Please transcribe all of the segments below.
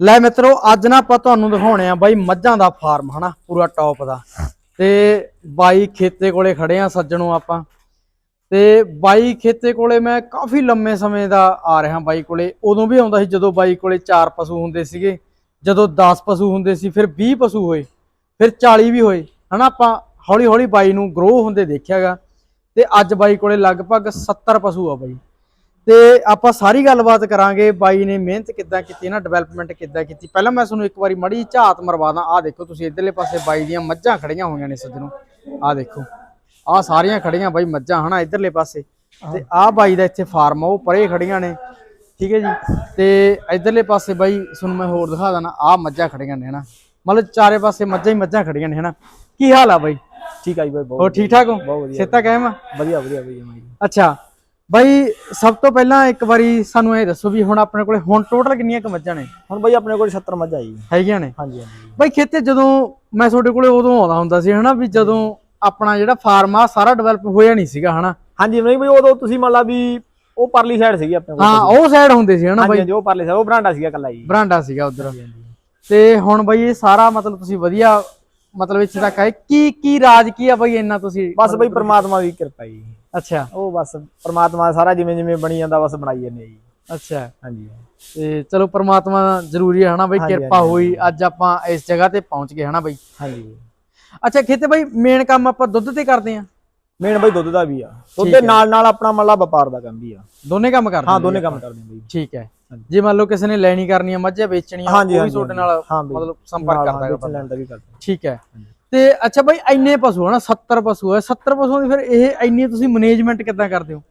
ਲੈ ਮਿੱਤਰੋ, ਅੱਜ ਨਾ ਆਪਾਂ ਤੁਹਾਨੂੰ ਦਿਖਾਉਣੇ ਆ ਬਾਈ ਮੱਝਾਂ ਦਾ ਫਾਰਮ, ਹਨਾ? ਪੂਰਾ ਟੌਪ ਦਾ। ਤੇ ਬਾਈ ਖੇਤੇ ਕੋਲੇ ਖੜੇ ਆ ਸੱਜਣੋਂ ਆਪਾਂ। ਤੇ ਬਾਈ ਖੇਤੇ ਕੋਲੇ ਮੈਂ ਕਾਫੀ ਲੰਮੇ ਸਮੇਂ ਦਾ ਆ ਰਿਹਾ ਬਾਈ ਕੋਲੇ। ਉਦੋਂ ਵੀ ਆਉਂਦਾ ਸੀ ਜਦੋਂ ਬਾਈ ਕੋਲੇ 4 ਪਸ਼ੂ ਹੁੰਦੇ ਸੀਗੇ। ਜਦੋਂ 10 ਪਸ਼ੂ ਹੁੰਦੇ ਸੀ, ਫਿਰ 20 ਪਸ਼ੂ ਹੋਏ, ਫਿਰ 40 ਵੀ ਹੋਏ। ਹਨਾ, ਆਪਾਂ ਹੌਲੀ ਹੌਲੀ ਬਾਈ ਨੂੰ ਗਰੋ ਹੁੰਦੇ ਦੇਖਿਆਗਾ। ਤੇ ਅੱਜ ਬਾਈ ਕੋਲੇ ਲਗਭਗ 70 ਪਸ਼ੂ ਆ ਬਾਈ। ਤੇ ਆਪਾਂ ਸਾਰੀ ਗੱਲਬਾਤ ਕਰਾਂਗੇ। ਬਾਈ ਨੇ ਮਿਹਨਤ ਕਿੱਦਾਂ ਕੀਤੀ ਨਾ ਡਿਵੈਲਪਮੈਂਟ ਕਿੱਦਾਂ ਕੀਤੀ। ਪਹਿਲਾਂ ਮੈਂ ਤੁਹਾਨੂੰ ਇੱਕ ਵਾਰੀ ਮੜੀ ਝਾਤ ਮਰਵਾ ਦਾਂ ਆਹ ਦੇਖੋ ਤੁਸੀਂ ਇਧਰਲੇ ਪਾਸੇ ਬਾਈ ਦੀਆਂ ਮੱਝਾਂ ਖੜੀਆਂ ਹੋਈਆਂ ਨੇ ਸੱਜਣੋ ਆਹ ਦੇਖੋ ਆਹ ਸਾਰੀਆਂ ਖੜੀਆਂ ਬਾਈ ਮੱਝਾਂ ਹਨਾ ਇਧਰਲੇ ਪਾਸੇ। ਤੇ ਆਹ ਬਾਈ ਦਾ ਇੱਥੇ ਫਾਰਮ ਆ ਉਹ ਪਰੇ ਖੜੀਆਂ ਨੇ। ਠੀਕ ਹੈ ਜੀ? ਤੇ ਇਧਰਲੇ ਪਾਸੇ ਬਾਈ ਤੁਹਾਨੂੰ ਮੈਂ ਹੋਰ ਦਿਖਾ ਦਾਂ ਆਹ ਮੱਝਾਂ ਖੜੀਆਂ ਨੇ ਹਨਾ। ਮਤਲਬ ਚਾਰੇ ਪਾਸੇ ਮੱਝਾਂ ਹੀ ਮੱਝਾਂ ਖੜੀਆਂ ਨੇ ਹਨਾ। ਕੀ ਹਾਲ ਆ ਬਾਈ? ਠੀਕ ਆ ਜੀ ਬਾਈ ਬਹੁਤ ਹੋਰ ਠੀਕ ਠਾਕ ਹੋ? ਬਹੁਤ ਵਧੀਆ। ਸੇਤਾ ਕਾਇਮ ਆ? ਵਧੀਆ ਵਧੀਆ ਬਈ। ਅੱਛਾ ਬਾਈ ਸਭ ਤੋਂ ਪਹਿਲਾਂ ਇੱਕ ਵਾਰੀ ਸਾਨੂੰ ਇਹ ਦੱਸੋ ਵੀ ਹੁਣ ਆਪਣੇ ਕੋਲੇ ਹੁਣ ਟੋਟਲ ਕਿੰਨੀਆਂ ਕੁ ਮੱਝਾਂ ਨੇ? ਹੁਣ ਬਾਈ ਆਪਣੇ ਕੋਲ 70 ਮੱਝਾਂ ਜੀ ਹੈਗੀਆਂ ਨੇ? ਹਾਂਜੀ ਹਾਂਜੀ। ਬਾਈ ਖੇਤੇ ਜਦੋਂ ਮੈਂ ਤੁਹਾਡੇ ਕੋਲੇ ਉਦੋਂ ਆਉਂਦਾ ਹੁੰਦਾ ਸੀ ਹਨਾ ਵੀ ਜਦੋਂ ਆਪਣਾ ਜਿਹੜਾ ਫਾਰਮ ਆ ਸਾਰਾ ਡਿਵੈਲਪ ਹੋਇਆ ਨਹੀਂ ਸੀਗਾ ਹਨਾ? ਹਾਂਜੀ ਨਹੀਂ ਬਈ ਉਦੋਂ ਤੁਸੀਂ ਮੰਨ ਲਾ ਵੀ ਉਹ ਪਰਲੀ ਸਾਈਡ ਸੀਗੀ ਆਪਣੇ ਕੋਲ। ਹਾਂ ਉਹ ਸਾਈਡ ਹੁੰਦੇ ਸੀ ਹਨਾ ਬਾਈ? ਹਾਂਜੀ ਉਹ ਪਰਲੀ ਸਾਈਡ ਉਹ ਬਰਾਂਡਾ ਸੀਗਾ ਕੱਲਾ ਜੀ। ਬਰਾਂਡਾ ਸੀਗਾ ਉਧਰ। ਤੇ ਹੁਣ ਬਾਈ ਇਹ ਸਾਰਾ ਮਤਲਬ ਤੁਸੀਂ ਵਧੀਆ ਮਤਲਬ ਇੱਥੇ ਤੱਕ ਆਏ। ਕੀ ਕੀ ਰਾਜ ਕੀ ਆ ਬਾਈ ਇੰਨਾ ਤੁਸੀਂ ਬਸ ਬਈ ਪ੍ਰਮਾਤਮਾ ਦੀ ਕਿਰਪਾ ਜੀ। ਅੱਛਾ। ਉਹ ਬਸ ਪ੍ਰਮਾਤਮਾ ਸਾਰਾ ਜਿਵੇਂ ਜਿਵੇਂ ਬਣੀ ਜਾਂਦਾ ਬਸ ਬਣਾਈ ਜਾਂਦੇ ਜੀ। ਅੱਛਾ। ਹਾਂਜੀ। ਤੇ ਚਲੋ ਪ੍ਰਮਾਤਮਾ ਜ਼ਰੂਰੀ ਹੈ ਹਨਾ ਬਾਈ? ਕਿਰਪਾ ਹੋਈ। ਅੱਜ ਆਪਾਂ ਇਸ ਜਗ੍ਹਾ ਤੇ ਪਹੁੰਚ ਗਏ ਹਨਾ ਬਾਈ? ਹਾਂਜੀ। ਅੱਛਾ ਖੇਤੇ ਬਾਈ ਮੇਨ ਕੰਮ ਆਪਾਂ ਦੁੱਧ ਤੇ ਕਰਦੇ ਆ? ਮੇਨ ਬਈ ਦੁੱਧ ਦਾ ਵੀ ਆ। ਦੁੱਧ ਦੇ। ਨਾਲ ਨਾਲ ਆਪਣਾ ਮੰਨ ਲਾ ਵਪਾਰ ਦਾ ਕੰਮ ਵੀ ਆ। ਦੋਨੇ ਕੰਮ ਕਰਦੇ ਹਾਂ ਦੋਨੇ। ਕੰਮ ਕਰਦੇ ਬਈ। ਠੀਕ ਹੈ। ਜੇ ਮੰਨ ਲਓ ਕਿਸੇ ਨੇ ਲੈਣੀ ਕਰਨੀ ਆ ਮੱਝਾਂ ਵੇਚਣੀਆਂ ਉਹ ਵੀ ਤੁਹਾਡੇ ਨਾਲ। ਮਤਲਬ ਸੰਪਰਕ ਕਰਦਾ ਹਾਂ, ਹੈਗਾ ਵੇਚਣ ਲੈਣ ਦਾ ਵੀ ਕਰਦੇ। ਠੀਕ ਹੈ। ਤੇ ਅੱਛਾ ਬਾਈ ਇੰਨੇ ਪਸ਼ੂ ਹਨ 70 ਪਸ਼ੂ ਹੈ 70 ਪਸ਼ੂਆਂ ਦੀ ਫਿਰ ਇਹ ਇੰਨੀ ਤੁਸੀਂ ਮੈਨੇਜਮੈਂਟ ਕਿੱਦਾਂ ਕਰਦੇ ਹੋ?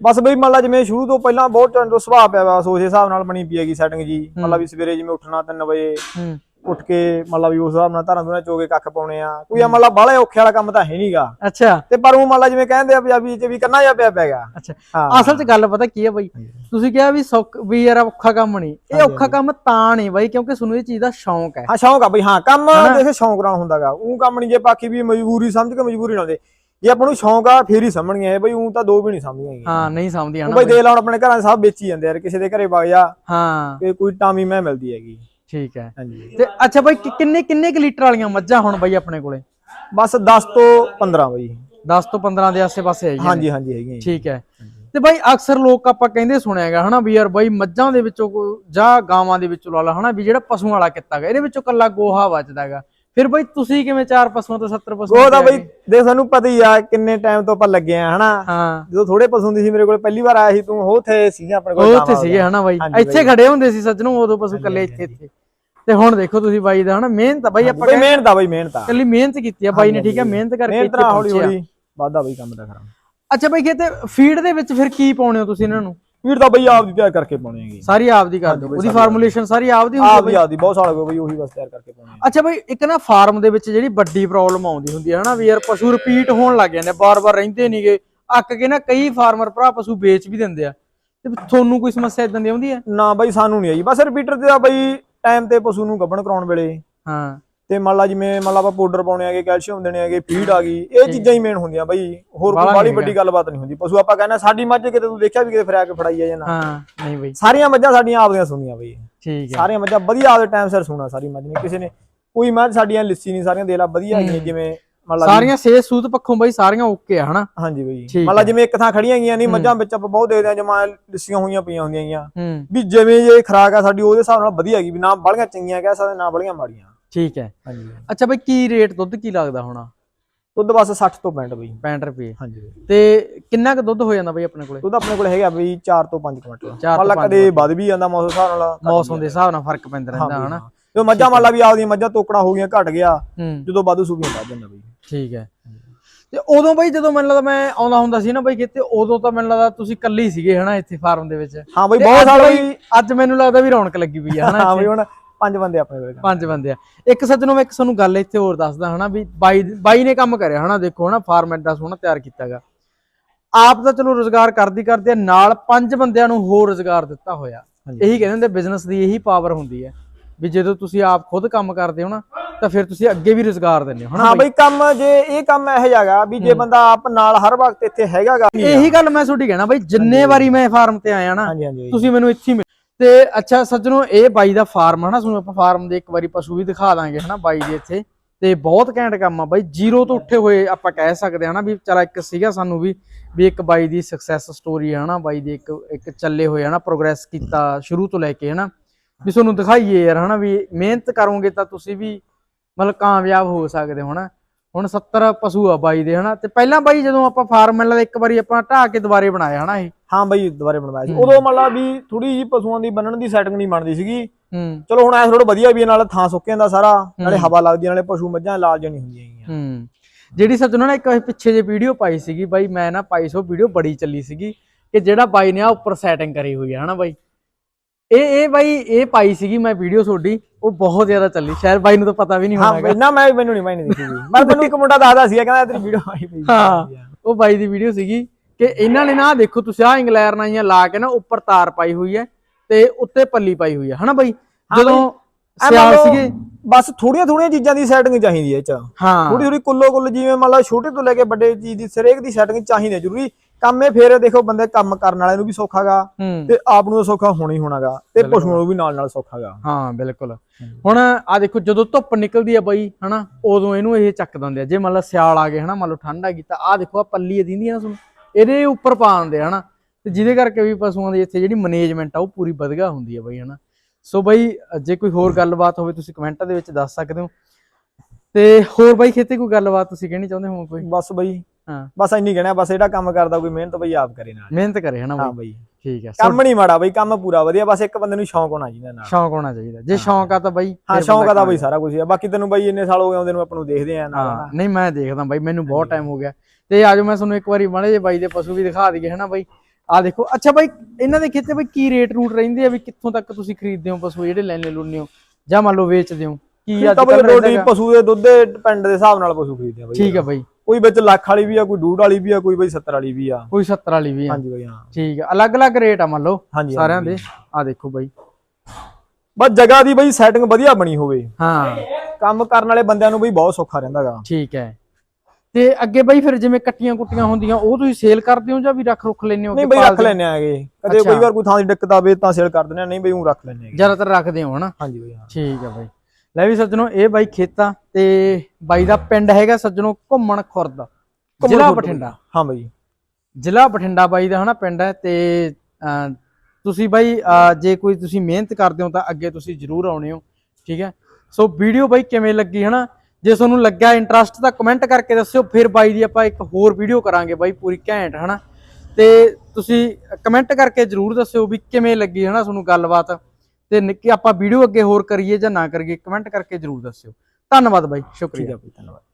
ਬਸ ਬਈ ਮੰਨ ਲਾ ਜਿਵੇਂ ਸ਼ੁਰੂ ਤੋਂ ਪਹਿਲਾਂ ਬਹੁਤ ਟਾਈਮ ਤੋਂ ਸੁਭਾਅ ਪਿਆ ਵਾ ਸੋਚ ਹਿਸਾਬ ਨਾਲ ਬਣੀ ਪਈ ਹੈਗੀ ਸੈਟਿੰਗ ਜੀ। ਮੰਨ ਲਾ ਵੀ ਸਵੇਰੇ ਜਿਵੇਂ ਉੱਠਣਾ 3 ਵਜੇ ਹੂੰ। ਉੱਠ ਕੇ ਮੰਨ ਲਾ ਵੀ ਉਸ ਹਿਸਾਬ ਨਾਲ ਧਾਰਾਂ ਧੁਰਾਂ ਚੋਗੇ ਕੱਖ ਪਾਉਣੇ ਆ। ਕੋਈ ਆ ਮੰਨ ਲਾ ਬਾਹਲੇ ਔਖੇ ਵਾਲਾ ਕੰਮ ਤਾਂ ਹੈ ਨਹੀਂਗਾ ਅੱਛਾ। ਤੇ ਪਰ ਉਹ ਮੰਨ ਲਾ ਜਿਵੇਂ ਕਹਿੰਦੇ ਆ ਪੰਜਾਬੀ ਚ ਵੀ ਕੰਨਾ ਜਾ ਪਿਆ ਪੈਗਾ ਅੱਛਾ। ਅਸਲ 'ਚ ਗੱਲ ਪਤਾ ਕੀ ਹੈ ਬਾਈ? ਤੁਸੀਂ ਕਿਹਾ ਵੀ ਸੌਖ ਵੀ ਯਾਰ ਔਖਾ ਕੰਮ ਨਹੀਂ ਇਹ ਔਖਾ ਕੰਮ ਤਾਂ ਨਹੀਂ ਬਾਈ ਕਿਉਂਕਿ ਤੁਹਾਨੂੰ ਇਹ ਚੀਜ਼ ਦਾ ਸ਼ੌਂਕ ਹੈ। ਹਾਂ ਸ਼ੌਂਕ ਆ ਬਈ ਹਾਂ। ਕੰਮ ਦੇਖ ਸ਼ੌਂਕ ਨਾਲ ਹੁੰਦਾਗਾ ਉਹ ਕੰਮ ਨਹੀਂ ਜੇ ਬਾਕੀ ਵੀ ਮਜਬੂਰੀ ਸਮਝ ਕੇ ਮਜਬੂਰੀ ਨਾਲ ਦੇ। ਜੇ ਆਪਾਂ ਨੂੰ ਸ਼ੌਂਕ ਆ ਫੇਰ ਹੀ ਸਮਝਣਗੇ ਇਹ ਬਈ ਉਹ ਤਾਂ ਦੋ ਵੀ ਨਹੀਂ ਸਮਝਣਗੇ ਹਾਂ ਨਹੀਂ ਸਮਝਦੀ ਉਹ ਹਨਾ ਬਈ। ਦੇ ਲਾਉਣ ਆਪਣੇ ਘਰਾਂ ਸਭ ਵੇਚੀ ਜਾਂਦੇ ਯਾਰ ਕਿਸੇ ਦੇ ਘਰੇ ਵਗ ਜਾ। ਹਾਂ। ਤੇ ਕੋਈ ਟਾਮੀ ਮੈਂ ਮਿਲਦੀ ਹੈਗੀ। ਠੀਕ ਹੈ। ਹਾਂਜੀ। ਤੇ ਅੱਛਾ ਬਾਈ ਕਿ- ਕਿੰਨੇ ਕਿੰਨੇ ਕੁ ਲੀਟਰ ਵਾਲੀਆਂ ਮੱਝਾਂ ਹੁਣ ਬਾਈ ਆਪਣੇ ਕੋਲੇ? ਬਸ 10 ਤੋਂ 15 ਬਈ। 10 ਤੋਂ 15 ਦੇ ਆਸੇ-ਪਾਸੇ ਹੈਗੀਆਂ। ਹਾਂਜੀ ਹਾਂਜੀ ਹੈਗੀਆਂ ਜੀ। ਠੀਕ ਹੈ। ਤੇ ਬਾਈ ਅਕਸਰ ਲੋਕ ਆਪਾਂ ਕਹਿੰਦੇ ਸੁਣਿਆਗਾ ਹਨਾ ਵੀ ਯਾਰ ਬਾਈ ਮੱਝਾਂ ਦੇ ਵਿੱਚੋਂ ਕੋ- ਜਾਂ ਗਾਵਾਂ ਦੇ ਵਿੱਚੋਂ ਲਾ ਲਾ ਹਨਾ ਵੀ ਜਿਹੜਾ ਪਸ਼ੂਆਂ ਵਾਲਾ ਕਿੱਤਾ ਗਾ ਇਹਦੇ ਵਿੱਚੋਂ ਕੱਲਾ ਗੋਹਾ ਵੱਜਦਾਗਾ ਫਿਰ ਬਾਈ ਤੁਸੀਂ ਕਿਵੇਂ ਚਾਰ ਪਸ਼ੂਆਂ ਤੋਂ 70 ਪਸ਼ੂ ਉਹ ਤਾਂ ਬਈ ਦੇਖ ਸਾਨੂੰ ਪਤਾ ਹੀ ਆ ਕਿੰਨੇ ਟਾਈਮ ਤੋਂ ਆਪਾਂ ਲੱਗੇ ਆ ਹਨਾ? ਹਾਂ। ਜਦੋਂ ਥੋੜੇ ਪਸ਼ੂ ਹੁੰਦੀ ਸੀ ਮੇਰੇ ਕੋਲ ਪਹਿਲੀ ਵਾਰ ਆਇਆ ਸੀ ਤੂੰ ਉਹ ਥੇ ਸੀਗਾ ਆਪਣੇ ਕੋਲ ਉਹ ਉੱਥੇ ਸੀਗੇ ਹਨਾ ਬਾਈ? ਹਾਂਜੀ ਇੱਥੇ ਖੜੇ ਹੁੰਦੇ ਸੀ ਸੱਜਣੋਂ ਉਦੋਂ ਪਸ਼ੂ ਕੱਲੇ ਇੱਥੇ ਇੱਥੇ। ਤੇ ਹੁਣ ਦੇਖੋ ਤੁਸੀਂ ਬਾਈ ਦਾ ਹਨਾ ਮਿਹਨਤ ਆ ਬਾਈ ਆਪਾਂ ਬਈ ਮਿਹਨਤ ਆ ਬਈ ਮਿਹਨਤ ਆ। ਕੱਲੀ ਮਿਹਨਤ ਕੀਤੀ ਆ ਬਾਈ ਨੇ ਠੀਕ ਹੈ ਮਿਹਨਤ ਕਰਕੇ ਮਿਹਨਤ ਨਾਲ ਹੌਲੀ ਹੌਲੀ ਵਾਧਾ ਬਈ ਕੰਮ ਦਾ ਖਰਾ ਅੱਛਾ ਬਾਈ ਕਿਤੇ ਫੀਡ ਦੇ ਵਿੱਚ ਫਿਰ ਕੀ ਪਾਉਣੇ ਹੋ ਤੁਸੀਂ ਇਹਨਾਂ ਨੂੰ? ਵੀਰ ਤਾਂ ਬਈ ਆਪ ਦੀ ਤਿਆਰ ਕਰਕੇ ਪਾਉਣੀ ਹੈਗੀ। ਸਾਰੀ ਆਪ ਦੀ ਕਰਦੇ ਹੋ ਉਹਦੀ ਫਾਰਮੂਲੇਸ਼ਨ ਸਾਰੀ ਆਪ ਦੀ ਹੁੰਦੀ ਆਪ ਦੀ ਆਪ ਦੀ ਬਹੁਤ ਸਾਲ ਹੋ ਗਏ ਬਈ ਉਹੀ ਬਸ ਤਿਆਰ ਕਰਕੇ ਪਾਉਣੀ ਹੈ ਅੱਛਾ ਬਈ ਇੱਕ ਨਾ ਫਾਰਮ ਦੇ ਵਿੱਚ ਜਿਹੜੀ ਵੱਡੀ ਪ੍ਰੋਬਲਮ ਆਉਂਦੀ ਹੁੰਦੀ ਹੈ ਹਨਾ ਵੀ ਯਾਰ ਪਸ਼ੂ ਰਿਪੀਟ ਹੋਣ ਲੱਗ ਜਾਂਦੇ ਬਾਰ-ਬਾਰ ਰਹਿੰਦੇ ਨਹੀਂਗੇ ਅੱਕ ਕੇ ਨਾ ਕਈ ਫਾਰਮਰ ਭਰਾ ਪਸ਼ੂ ਵੇਚ ਵੀ ਦਿੰਦੇ ਆ। ਤੇ ਤੁਹਾਨੂੰ ਕੋਈ ਸਮੱਸਿਆ ਇਦਾਂ ਦੀ ਆਉਂਦੀ ਹੈ ਨਾ ਬਈ ਸਾਨੂੰ ਨਹੀਂ ਆਈ। ਬਸ ਰਿਪੀਟਰ ਤੇ ਆ ਬਈ ਟਾਈਮ ਤੇ ਪਸ਼ੂ ਨੂੰ ਗੱਭਣ ਕਰਾਉਣ ਵੇਲੇ ਹਾਂ। ਤੇ ਮੰਨ ਲਾ ਜਿਵੇਂ ਮੰਨ ਲਾ ਆਪਾਂ ਪਾਊਡਰ ਪਾਉਣੇ ਆਗੇ ਕੈਲਸ਼ੀਅਮ ਦੇਣੇ ਆਗੇ ਫੀਡ ਆ ਗਈ ਇਹ ਚੀਜ਼ਾਂ ਹੀ ਮੇਨ ਹੁੰਦੀਆਂ ਬਈ ਹੋਰ ਕੋਈ ਨੀ ਵੱਡੀ ਗੱਲਬਾਤ ਨਹੀਂ ਹੁੰਦੀ। ਪਸ਼ੂ ਆਪਾਂ ਕਹਿੰਦੇ ਸਾਡੀ ਮੱਝ ਕਿਤੇ ਤੂੰ ਦੇਖਿਆ ਵੀ ਕਿਤੇ ਫਿਰਿਆ ਕੇ ਫੜਾਈ ਆ ਜਾਂ ਨਾ। ਹਾਂ ਨਹੀਂ ਬਈ। ਸਾਰੀਆਂ ਮੱਝਾਂ ਸਾਡੀਆਂ ਆਪਦੀਆਂ ਸੁਣੀਆਂ ਬਈ। ਠੀਕ ਹੈ। ਸਾਰੀਆਂ ਮੱਝਾਂ ਵਧੀਆ ਆਪਦੇ ਟਾਈਮ ਸਿਰ ਸੁਣਾ ਸਾਰੀ ਮੱਝ ਨੇ। ਕਿਸੇ ਨੇ ਕੋਈ ਮੱਝ ਸਾਡੀਆਂ ਲਿੱਸੀ ਨਹੀਂ ਸਾਰੀਆਂ ਦੇ ਲਾ ਵਧੀਆ ਜਿਵੇਂ ਸਾਰੀਆਂ ਸਿਹਤ ਸੂਤ ਪੱਖੋਂ ਬਈ ਸਾਰੀਆਂ ਓਕੇ ਆ ਹਨਾ? ਹਾਂਜੀ ਬਈ। ਲਾ ਜਿਵੇਂ ਇੱਕ ਥਾਂ ਖੜੀਆਂ ਗਈਆਂ ਨਹੀਂ ਮੱਝਾਂ ਵਿੱਚ ਆਪਾਂ ਬਹੁਤ ਦੇਖਦੇ ਆ ਜਮਾ ਲਿੱਸੀਆਂ ਹੋਈਆਂ ਪਈਆਂ ਹੁੰਦੀਆਂ ਗੀਆਂ ਵੀ ਜਿਵੇਂ ਜੇ ਖਰਾਕ ਆ ਸਾਡੀ ਉਹਦੇ ਹਿਸਾਬ ਨਾਲ ਵਧੀਆ ਹੈਗੀ ਵੀ ਨਾ ਬੜੀਆਂ ਚੰਗੀਆਂ ਕਹਿ ਸਕਦੇ ਨਾ ਬੜੀਆਂ ਮਾੜੀਆਂ। ਠੀਕ ਹੈ। ਹਾਂਜੀ। ਅੱਛਾ ਬਈ ਕੀ ਰੇਟ ਦੁੱਧ ਕੀ ਲੱਗਦਾ ਹੋਣਾ? ਦੁੱਧ ਬਸ 60 ਤੋਂ 65 ਬਈ। 65 ਰੁਪਏ। ਹਾਂਜੀ ਤੇ ਕਿੰਨਾ ਕੁ ਦੁੱਧ ਹੋ ਜਾਂਦਾ ਬਈ ਆਪਣੇ ਕੋਲੇ? ਦੁੱਧ ਆਪਣੇ ਕੋਲ ਹੈਗਾ ਬਈ 4 ਤੋਂ 5 ਕੁਇੰਟਲ। ਪੰਜ ਕਦੇ ਵੱਧ ਵੀ ਜਾਂਦਾ ਮੌਸਮ ਹਿਸਾਬ ਨਾਲ ਮੌਸਮ ਦੇ ਹਿਸਾਬ ਨਾਲ ਫ਼ਰਕ ਪੈਂਦਾ। ਰਹਿੰਦਾ ਹਨਾ? ਬਈ, ਜੋ ਮੱਝਾਂ ਮੰਨ ਲਾ ਵੀ ਆਪਦੀਆਂ ਮੱਝਾਂ ਤੋਕਣਾ ਹੋ ਗਈਆਂ ਘਟ ਗਿਆ। ਹੂੰ। ਜਦੋਂ ਵਾਧੂ ਸੂਬੀਆਂ ਵੱਧ ਜਾਂਦਾ ਬਈ। ਠੀਕ ਹੈ। ਤੇ ਉਦੋਂ ਬਈ ਜਦੋਂ ਮੈਨੂੰ ਲੱਗਦਾ ਮੈਂ ਆਉਂਦਾ ਹੁੰਦਾ ਸੀ ਨਾ ਬਈ ਕਿਤੇ ਉਦੋਂ ਤਾਂ ਮੈਨੂੰ ਲੱਗਦਾ ਤੁਸੀਂ ਇਕੱਲੇ ਸੀਗੇ ਹਨਾ ਇੱਥੇ ਫਾਰਮ ਦੇ ਵਿੱਚ। ਹਾਂ ਬਈ ਬਹੁਤ ਸਾਲ ਬਈ- ਅੱਜ ਮੈਨੂੰ ਲੱਗਦਾ ਵੀ ਰੌਣਕ ਲੱਗੀ ਪਈ ਆ ਹਨਾ ਹਾਂ। ਬਈ ਹੁਣ ਪੰਜ ਬੰਦੇ ਆਪਣੇ ਕੋਲ। ਪੰਜ ਬੰਦੇ ਆ। ਇੱਕ ਸੱਜਣੋਂ ਮੈਂ ਇੱਕ ਤੁਹਾਨੂੰ ਗੱਲ ਇੱਥੇ ਹੋਰ ਦੱਸਦਾ ਹਨਾ ਵੀ ਬਾਈ ਬਾਈ ਨੇ ਕੰਮ ਕਰਿਆ ਹਨਾ ਦੇਖੋ ਹਨਾ ਫਾਰਮ ਐਡਾ ਸੋਹਣਾ ਤਿਆਰ ਕੀਤਾਗਾ। ਆਪ ਤਾਂ ਚਲੋ ਰੋਜ਼ਗਾਰ ਕਰਦੀ ਕਰਦੇ ਆ ਨਾਲ ਪੰਜ ਬੰਦਿਆਂ ਨੂੰ ਹੋਰ ਰੋਜ਼ਗਾਰ ਦਿੱਤਾ ਹੋਇਆ। ਇਹੀ ਕਹਿੰਦੇ ਹੁੰਦੇ ਬਿਜ਼ਨਸ ਦੀ ਇਹੀ ਪਾਵਰ ਹੁੰਦੀ ਹੈ। ਵੀ ਜਦੋਂ ਤੁਸੀਂ ਆਪ ਖੁਦ ਕੰਮ ਕਰਦੇ ਹੋ ਨਾ ਤਾਂ ਫਿਰ ਤੁਸੀਂ ਅੱਗੇ ਵੀ ਰੋਜ਼ਗਾਰ ਦਿੰਦੇ ਹੋ ਹਨਾ ਹਾਂ ਬਈ? ਕੰਮ ਜੇ ਇਹ ਕੰਮ ਇਹੋ ਜਿਹਾਗਾ ਵੀ ਜੇ ਬੰਦਾ ਆਪ ਨਾਲ ਹਰ ਵਕਤ ਇੱਥੇ ਹੈਗਾਗਾ ਇਹੀ ਗੱਲ ਮੈਂ ਤੁਹਾਡੀ ਕਹਿਣਾ ਬਈ ਜਿੰਨੇ ਵਾਰੀ ਮੈਂ ਫਾਰਮ ਤੇ ਆਇਆ ਨਾ ਤੁਸੀਂ ਮੈਨੂੰ ਇੱਥੇ ਤੇ ਅੱਛਾ ਸੱਜਣੋ ਇਹ ਬਾਈ ਦਾ ਫਾਰਮ ਹਨਾ ਤੁਹਾਨੂੰ ਆਪਾਂ ਫਾਰਮ ਦੇ ਇੱਕ ਵਾਰੀ ਪਸ਼ੂ ਵੀ ਦਿਖਾ ਦਾਂਗੇ ਹਨਾ ਬਾਈ ਦੇ ਇੱਥੇ। ਤੇ ਬਹੁਤ ਘੈਂਟ ਕੰਮ ਆ ਬਾਈ ਜ਼ੀਰੋ ਤੋਂ ਉੱਠੇ ਹੋਏ ਆਪਾਂ ਕਹਿ ਸਕਦੇ ਹਾਂ ਹਨਾ ਵੀ ਚਲ ਇੱਕ ਸੀਗਾ ਸਾਨੂੰ ਵੀ ਵੀ ਇੱਕ ਬਾਈ ਦੀ ਸਕਸੈਸ ਸਟੋਰੀ ਹੈ ਹਨਾ ਬਾਈ ਦੀ ਇੱਕ ਇੱਕ ਚੱਲੇ ਹੋਏ ਹਨਾ ਪ੍ਰੋਗਰੈਸ ਕੀਤਾ ਸ਼ੁਰੂ ਤੋਂ ਲੈ ਕੇ ਹਨਾ। ਵੀ ਤੁਹਾਨੂੰ ਦਿਖਾਈਏ ਯਾਰ ਹਨਾ ਵੀ ਮਿਹਨਤ ਕਰੋਗੇ ਤਾਂ ਤੁਸੀਂ ਵੀ ਮਤਲਬ ਕਾਮਯਾਬ ਹੋ ਸਕਦੇ ਹੋ ਹਨਾ। ਹੁਣ 70 ਪਸ਼ੂ ਆ ਬਾਈ ਦੇ ਹਨਾ। ਤੇ ਪਹਿਲਾਂ ਬਾਈ ਜਦੋਂ ਆਪਾਂ ਫਾਰਮ ਮਿਲਦਾ ਇੱਕ ਵਾਰੀ ਆਪਾਂ ਢਾਹ ਕੇ ਦੁਬਾਰੇ ਬਣਾਇਆ ਹਨਾ ਇਹ? ਹਾਂ ਬਈ ਦੁਬਾਰੇ ਬਣਵਾਇਆ ਸੀ। ਉਦੋਂ ਮਤਲਬ ਵੀ ਥੋੜੀ ਜੀ ਪਸ਼ੂਆਂ ਦੀ ਬੰਨਣ ਦੀ ਸੈਟਿੰਗ ਨਹੀਂ ਬਣਦੀ ਸੀਗੀ। ਹੂੰ। ਚਲੋ ਹੁਣ ਐ ਥੋੜਾ ਵਧੀਆ ਵੀ ਨਾਲ ਥਾਂ ਸੁੱਕ ਜਾਂਦਾ ਸਾਰਾ। ਨਾਲੇ। ਹਵਾ ਲੱਗਦੀ ਨਾਲੇ ਪਸ਼ੂ ਮੱਝਾਂ ਲਾਲ ਨਹੀਂ ਹੁੰਦੀਆਂ। ਹੂੰ। ਜਿਹੜੀ ਸੱਜਣੋਂ ਨੇ ਇੱਕ ਪਿੱਛੇ ਜੇ ਵੀਡੀਓ ਪਾਈ ਸੀਗੀ ਬਾਈ ਮੈਂ ਨਾ ਪਾਈ ਸੋ ਵੀਡੀਓ ਬੜੀ ਚੱਲੀ ਸੀਗੀ ਕਿ ਜਿਹੜਾ ਬਾਈ ਨੇ ਆ ਉੱਪਰ ਸੈਟਿੰਗ ਕਰੀ ਹੋਈ ਹੈ ਹਨਾ ਬਾਈ? ਇਹ ਇਹ ਬਾਈ ਇਹ ਪਾਈ ਸੀਗੀ ਮੈਂ ਵੀਡੀਓ ਤੁਹਾਡੀ ਉਹ ਬਹੁਤ ਜ਼ਿਆਦਾ ਚੱਲੀ। ਸ਼ਾਇਦ ਬਾਈ ਨੂੰ ਤਾਂ ਪਤਾ ਵੀ ਨਹੀਂ ਹਾਂ ਹੋਣਾ ਬਈ, ਨਾ ਮੈਂ ਮੈਨੂੰ ਨਹੀਂ ਮੈਂ ਨਹੀਂ ਦੇਖੀ ਜੀ। ਮੈਂ ਮੈਨੂੰ ਇੱਕ ਮੁੰਡਾ ਦੱਸਦਾ ਸੀ ਕਹਿੰਦਾ ਤੇਰੀ ਵੀਡੀਓ ਆਈ ਪਈ ਹਾਂ ਉਹ ਬਾਈ ਦੀ ਵੀਡੀਓ ਸੀਗੀ ਕਿ ਇਹਨਾਂ ਨੇ ਨਾ ਆਹ ਦੇਖੋ ਤੁਸੀਂ ਆ ਇੰਗਲੈਰ ਨਾਈਆਂ ਲਾ ਕੇ ਨਾ ਉੱਪਰ ਤਾਰ ਪਾਈ ਹੋਈ ਹੈ ਤੇ ਉੱਤੇ ਪੱਲੀ ਪਾਈ ਹੋਈ ਹੈ। ਹਨਾ ਬਾਈ? ਜਦੋਂ ਮੰਨ ਸਿਆਲ ਲਓ, ਸੀਗੇ। ਬਸ ਥੋੜੀਆਂ ਥੋੜੀਆਂ ਚੀਜ਼ਾਂ ਦੀ ਸੈਟਿੰਗ ਚਾਹੀਦੀ ਹੈ ਇਹ ਚ। ਹਾਂ। ਥੋੜੀ ਥੋੜੀ ਕੁੱਲੋ ਕੁੱਲ ਜਿਵੇਂ ਮੰਨ ਲਓ ਛੋਟੇ ਤੋਂ ਲੈ ਕੇ ਵੱਡੇ ਚੀਜ਼ ਦੀ ਸਰੇਕ ਦੀ ਸੈਟਿੰਗ ਚਾਹੀਦੀ ਹੈ ਜ਼ਰੂਰੀ। ਕੰਮ ਇਹ ਫੇਰ ਦੇਖੋ ਬੰਦੇ ਕੰਮ ਕਰਨ ਵਾਲੇ ਨੂੰ ਵੀ ਸੌਖਾਗਾ ਹੂੰ। ਤੇ ਆਪ ਨੂੰ ਸੌਖਾ ਹੋਣਾ ਹੀ ਹੋਣਾਗਾ ਤੇ। ਪਸ਼ੂਆਂ ਨੂੰ ਵੀ ਨਾਲ ਨਾਲ ਸੌਖਾਗਾ ਹਾਂ ਬਿਲਕੁਲ। ਹੁਣ ਆ ਦੇਖੋ ਜਦੋਂ ਧੁੱਪ ਨਿਕਲਦੀ ਆ ਬਾਈ ਹਨਾ ਉਦੋਂ ਇਹਨੂੰ ਇਹ ਚੱਕ ਦਿੰਦੇ ਆ। ਜੇ ਮੰਨ ਲਾ ਸਿਆਲ ਆ ਗਏ ਹਨਾ ਮੰਨ ਲਓ ਠੰਡ ਆ ਗਈ ਤਾਂ ਆ ਦੇਖੋ ਆ ਪੱਲੀ ਦਿੰਦੀ ਆ ਤੁਹਾਨੂੰ ਇਹਦੇ ਉੱਪਰ ਪਾ ਦਿੰਦੇ ਹਨਾ। ਤੇ ਜਿਹਦੇ ਕਰਕੇ ਵੀ ਪਸ਼ੂਆਂ ਦੀ ਇੱਥੇ ਜਿਹੜੀ ਮੈਨੇਜਮੈਂਟ ਆ ਉਹ ਪੂਰੀ ਵਧੀਆ ਹੁੰਦੀ ਆ ਬਾਈ ਹਨਾ। ਸੋ ਬਾਈ ਜੇ ਕੋਈ ਹੋਰ ਗੱਲਬਾਤ ਹੋਵੇ ਤੁਸੀਂ ਕਮੈਂਟਾਂ ਦੇ ਵਿੱਚ ਦੱਸ ਸਕਦੇ ਹੋ। ਤੇ ਹੋਰ ਬਾਈ ਖੇਤੇ ਕੋਈ ਗੱਲਬਾਤ ਤੁਸੀਂ ਕਹਿਣੀ ਚਾਹੁੰਦੇ ਹੋ ਕੋਈ? ਬਸ ਬਈ ਹਾਂ। ਬਸ ਇੰਨੀ ਕਹਿਣਾ ਬਸ ਜਿਹੜਾ ਕੰਮ ਕਰਦਾ ਕੋਈ ਮਿਹਨਤ ਬਈ ਆਪ ਕਰੇ ਨਾਲ। ਮਿਹਨਤ ਕਰੇ ਹਨਾ ਹਾਂ ਬਾਈ? ਠੀਕ ਹੈ ਕੰਮ ਨਹੀਂ ਮਾੜਾ ਬਈ ਕੰਮ ਪੂਰਾ ਵਧੀਆ ਬਸ ਇੱਕ ਬੰਦੇ ਨੂੰ ਸ਼ੌਂਕ ਹੋਣਾ ਚਾਹੀਦਾ ਨਾਲ। ਸ਼ੌਂਕ ਹੋਣਾ ਚਾਹੀਦਾ। ਜੇ ਸ਼ੌਂਕ ਆ ਤਾਂ ਬਾਈ ਹਾਂ ਸ਼ੌਂਕ ਆ ਤਾਂ ਬਈ। ਸਾਰਾ ਕੁਝ ਆ। ਬਾਕੀ ਤੈਨੂੰ ਬਈ ਇੰਨੇ ਸਾਲ ਹੋ ਗਏ ਆਉਂਦੇ ਨੂੰ ਆਪਾਂ ਨੂੰ ਦੇਖਦੇ ਆ ਨਾਲ ਨਹੀਂ ਮੈਂ ਦੇਖਦਾ ਬਾਈ ਮੈਨੂੰ ਬਹੁਤ ਟਾਈਮ ਹੋ ਗਿਆ। ਤੇ ਆਜੋ ਮੈਂ ਤੁਹਾਨੂੰ ਇੱਕ ਵਾਰੀ ਮਾੜੇ ਜੇ ਬਾਈ ਦੇ ਪਸ਼ੂ ਵੀ ਦਿਖਾ ਦਈਏ ਹਨਾ ਬਾਈ? ਆ ਦੇਖੋ ਅੱਛਾ ਬਾਈ ਇਹਨਾਂ ਦੇ ਖੇਤੇ ਬਾਈ ਕੀ ਰੇਟ ਰੂਟ ਰਹਿੰਦੇ ਆ ਵੀ ਕਿੱਥੋਂ ਤੱਕ ਤੁਸੀਂ ਖਰੀਦਦੇ ਹੋ ਪਸ਼ੂ ਜਿਹੜੇ ਲੈਣੇ ਲੁੰਨੇ ਹੋ? ਜਾਂ ਮੰਨ ਲਓ ਵੇਚਦੇ ਹੋ ਕੀ ਅੱਜ ਕੱਲ੍ਹ ਰੋਟੀ? ਪਸ਼ੂ ਦੇ ਦੁੱਧ ਦੇ ਪਿੰਡ ਦੇ ਹਿਸਾਬ ਨਾਲ ਪਸ਼ੂ ਖਰੀਦਦੇ ਆ ਬਈ ਠੀਕ ਆ ਬਾਈ। ਕੋਈ ਵਿੱਚ ਲੱਖ ਵਾਲੀ ਵੀ ਆ ਕੋਈ ਡੂਢ ਵਾਲੀ ਵੀ ਆ ਕੋਈ ਬਈ 70 ਵਾਲੀ ਵੀ ਆ। ਕੋਈ 70 ਵਾਲੀ ਵੀ ਆ। ਹਾਂਜੀ ਬਈ ਹਾਂ। ਠੀਕ ਆ ਅਲੱਗ-ਅਲੱਗ ਰੇਟ ਆ ਮੰਨ ਲਓ ਸਾਰਿਆਂ ਦੇ। ਆ ਦੇਖੋ ਬਾਈ। ਬਸ ਜਗ੍ਹਾ ਦੀ ਬਈ ਸੈਟਿੰਗ ਵਧੀਆ ਬਣੀ ਹੋਵੇ। ਹਾਂ। ਕੰਮ ਕਰਨ ਵਾਲੇ ਬੰਦਿਆਂ ਨੂੰ ਬਈ ਬਹੁਤ ਸੌਖਾ ਰਹਿੰਦਾਗਾ ਠੀਕ ਹੈ। ਤੇ ਅੱਗੇ ਬਾਈ ਫਿਰ ਜਿਵੇਂ ਕੱਟੀਆਂ ਕੁੱਟੀਆਂ ਹੁੰਦੀਆਂ ਉਹ ਤੁਸੀਂ ਸੇਲ ਕਰਦੇ ਹੋ ਜਾਂ ਵੀ ਰੱਖ ਰੁੱਖ ਲੈਂਦੇ ਹੋ ਨਹੀਂ ਬਈ ਰੱਖ? ਲੈਣੇ ਆਗੇ। ਕਦੇ। ਕੋਈ ਵਾਰ ਕੋਈ ਥਾਂ ਦੀ ਦਿੱਕਤ ਆਵੇ ਤਾਂ ਸੇਲ ਕਰ ਦਿੰਦੇ ਆ ਨਹੀਂ ਬਈ ਉਹ ਰੱਖ ਲੈਣੇ ਆਗੇ ਜ਼ਿਆਦਾਤਰ ਰੱਖਦੇ ਹੋ ਹਨਾ? ਹਾਂਜੀ ਬਈ ਹਾਂ। ਠੀਕ ਹੈ ਬਾਈ। ਲੈ ਵੀ ਸੱਜਣੋ ਇਹ ਬਾਈ ਖੇਤਾ ਤੇ ਬਾਈ ਦਾ ਪਿੰਡ ਹੈਗਾ ਸੱਜਣੋ ਘੁੰਮਣ ਖੁਰਦ ਜ਼ਿਲ੍ਹਾ ਬਠਿੰਡਾ। ਹਾਂ ਬਈ। ਜ਼ਿਲ੍ਹਾ ਬਠਿੰਡਾ ਬਾਈ ਦਾ ਹਨਾ ਪਿੰਡ ਹੈ ਤੇ ਤੁਸੀਂ ਬਾਈ ਜੇ ਕੋਈ ਤੁਸੀਂ ਮਿਹਨਤ ਕਰਦੇ ਹੋ ਤਾਂ ਅੱਗੇ ਤੁਸੀਂ ਜ਼ਰੂਰ ਆਉਣੇ ਹੋ ਠੀਕ ਹੈ? ਸੋ ਵੀਡੀਓ ਬਾਈ ਕਿਵੇਂ ਲੱਗੀ ਹਨਾ? ਜੇ ਤੁਹਾਨੂੰ ਲੱਗਿਆ ਇੰਟਰਸਟ ਤਾਂ ਕਮੈਂਟ ਕਰਕੇ ਦੱਸਿਓ, ਫਿਰ ਬਾਈ ਦੀ ਆਪਾਂ ਇੱਕ ਹੋਰ ਵੀਡੀਓ ਕਰਾਂਗੇ ਬਾਈ, ਪੂਰੀ ਘੈਂਟ, ਹਨਾ? ਤੇ ਤੁਸੀਂ ਕਮੈਂਟ ਕਰਕੇ ਜ਼ਰੂਰ ਦੱਸਿਓ ਵੀ ਕਿਵੇਂ ਲੱਗੀ, ਹਨਾ, ਤੁਹਾਨੂੰ ਗੱਲਬਾਤ? ਤੇ ਨ- ਆਪਾਂ ਵੀਡੀਓ ਅੱਗੇ ਹੋਰ ਕਰੀਏ ਜਾਂ ਨਾ ਕਰੀਏ ਕਮੈਂਟ ਕਰਕੇ ਜ਼ਰੂਰ ਦੱਸਿਓ। ਧੰਨਵਾਦ ਬਾਈ, ਸ਼ੁਕਰੀਆ। ਬਾਈ, ਧੰਨਵਾਦ।